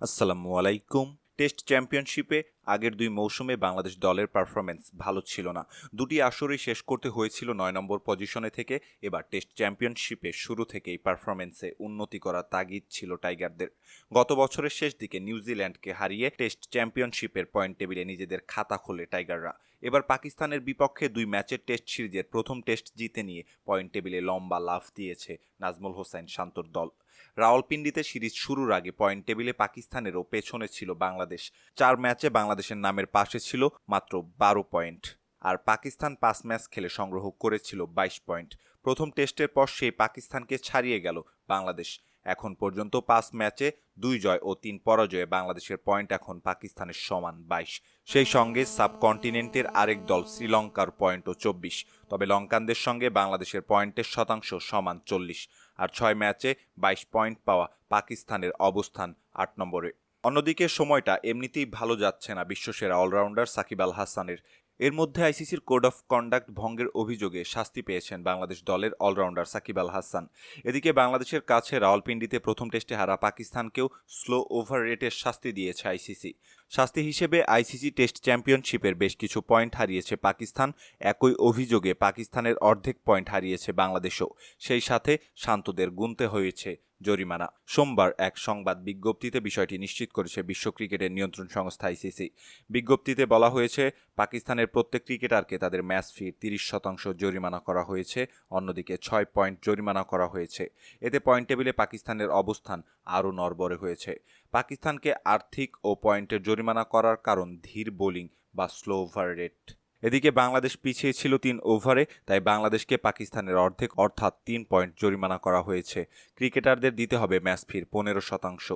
আসসালামু আলাইকুম। টেস্ট চ্যাম্পিয়নশিপে আগের দুই মৌসুমে বাংলাদেশ দলের পারফরমেন্স ভালো ছিল না। দুটি আসরই শেষ করতে হয়েছিল নয় নম্বর পজিশনে থেকে। এবার টেস্ট চ্যাম্পিয়নশিপে শুরু থেকেই পারফরমেন্সে উন্নতি করার তাগিদ ছিল টাইগারদের। গত বছরের শেষ দিকে নিউজিল্যান্ডকে হারিয়ে টেস্ট চ্যাম্পিয়নশিপের পয়েন্ট টেবিলে নিজেদের খাতা খোলে টাইগাররা। এবার পাকিস্তানের বিপক্ষে দুই ম্যাচের টেস্ট সিরিজের প্রথম টেস্ট জিতে নিয়ে পয়েন্ট টেবিলে লম্বা লাফ দিয়েছে নাজমুল হোসেন শান্তর দল। রাওয়ালপিন্ডিতে সিরিজ শুরুর আগে পয়েন্ট টেবিলে পাকিস্তানেরও পেছনে ছিল বাংলাদেশ। চার ম্যাচে বাংলাদেশের নামের পাশে ছিল মাত্র বারো পয়েন্ট। আর পাকিস্তান পাঁচ ম্যাচ খেলে সংগ্রহ করেছিল বাইশ পয়েন্ট। প্রথম টেস্টের পর সেই পাকিস্তানকে ছাড়িয়ে গেল বাংলাদেশ। এখন পর্যন্ত পাঁচ ম্যাচে দুই জয় ও তিন পরাজয়ে বাংলাদেশের পয়েন্ট এখন পাকিস্তানের সমান বাইশ। সেই সঙ্গে সাবকন্টিনেন্টের আরেক দল শ্রীলঙ্কার পয়েন্টও চব্বিশ। তবে লঙ্কানদের সঙ্গে বাংলাদেশের পয়েন্টের শতাংশ সমান চল্লিশ। আর ছয় ম্যাচে বাইশ পয়েন্ট পাওয়া পাকিস্তানের অবস্থান আট নম্বরে। অন্যদিকে সময়টা এমনিতেই ভালো যাচ্ছে না বিশ্বসেরা অলরাউন্ডার সাকিব আল হাসানের এর মধ্যে আইসিসির কোড অফ কন্ডাক্ট ভঙ্গের অভিযোগে শাস্তি পেয়েছেন বাংলাদেশ দলের অলরাউন্ডার সাকিব আল হাসান। এদিকে বাংলাদেশের কাছে রাওয়ালপিন্ডিতে প্রথম টেস্টে হারা পাকিস্তানকেও স্লো ওভার রেটের শাস্তি দিয়েছে আইসিসি। শাস্তি হিসেবে আইসিসি টেস্ট চ্যাম্পিয়নশিপের বেশ কিছু পয়েন্ট হারিয়েছে পাকিস্তান, একই অভিযোগে পাকিস্তানের অর্ধেক পয়েন্ট হারিয়েছে বাংলাদেশও। সেই সাথে শান্তদের গুনতে হয়েছে জরিমানা। সোমবার এক সংবাদ বিজ্ঞপ্তিতে বিষয়টি নিশ্চিত করেছে বিশ্ব ক্রিকেটের নিয়ন্ত্রণ সংস্থা আইসিসি। বিজ্ঞপ্তিতে বলা হয়েছে, পাকিস্তানের প্রত্যেক ক্রিকেটারকে তাদের ম্যাচ ফি তিরিশ শতাংশ জরিমানা করা হয়েছে, অন্যদিকে ছয় পয়েন্ট জরিমানা করা হয়েছে। এতে পয়েন্ট টেবিলে পাকিস্তানের অবস্থান আরও নরবরে হয়েছে। পাকিস্তানকে আর্থিক ও পয়েন্টের জরিমানা করার কারণ ধীর বোলিং বা স্লো ওভার রেট। এদিকে বাংলাদেশ পিছিয়ে ছিল তিন ওভারে, তাই বাংলাদেশকে পাকিস্তানের অর্ধেক, অর্থাৎ তিন পয়েন্ট জরিমানা করা হয়েছে। ক্রিকেটারদের দিতে হবে ম্যাচ ফির পনেরো শতাংশ।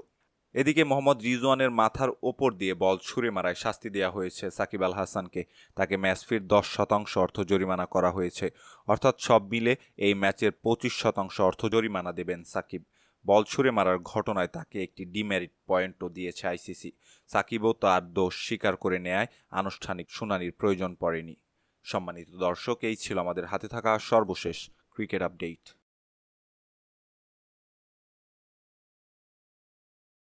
এদিকে মোহাম্মদ রিজওয়ানের মাথার ওপর দিয়ে বল ছুঁড়ে মারায় শাস্তি দেওয়া হয়েছে সাকিব আল হাসানকে। তাকে ম্যাচ ফির দশ শতাংশ অর্থ জরিমানা করা হয়েছে। অর্থাৎ সব মিলে এই ম্যাচের পঁচিশ শতাংশ অর্থ জরিমানা দেবেন সাকিব। বল ছুড়ে মারার ঘটনায় তাকে একটি ডিমেরিট পয়েন্টও দিয়েছে আইসিসি। সাকিবও তার দোষ স্বীকার করে নেয় আনুষ্ঠানিক শুনানির প্রয়োজন পড়েনি। সম্মানিত দর্শক, এই ছিল আমাদের হাতে থাকা সর্বশেষ ক্রিকেট আপডেট।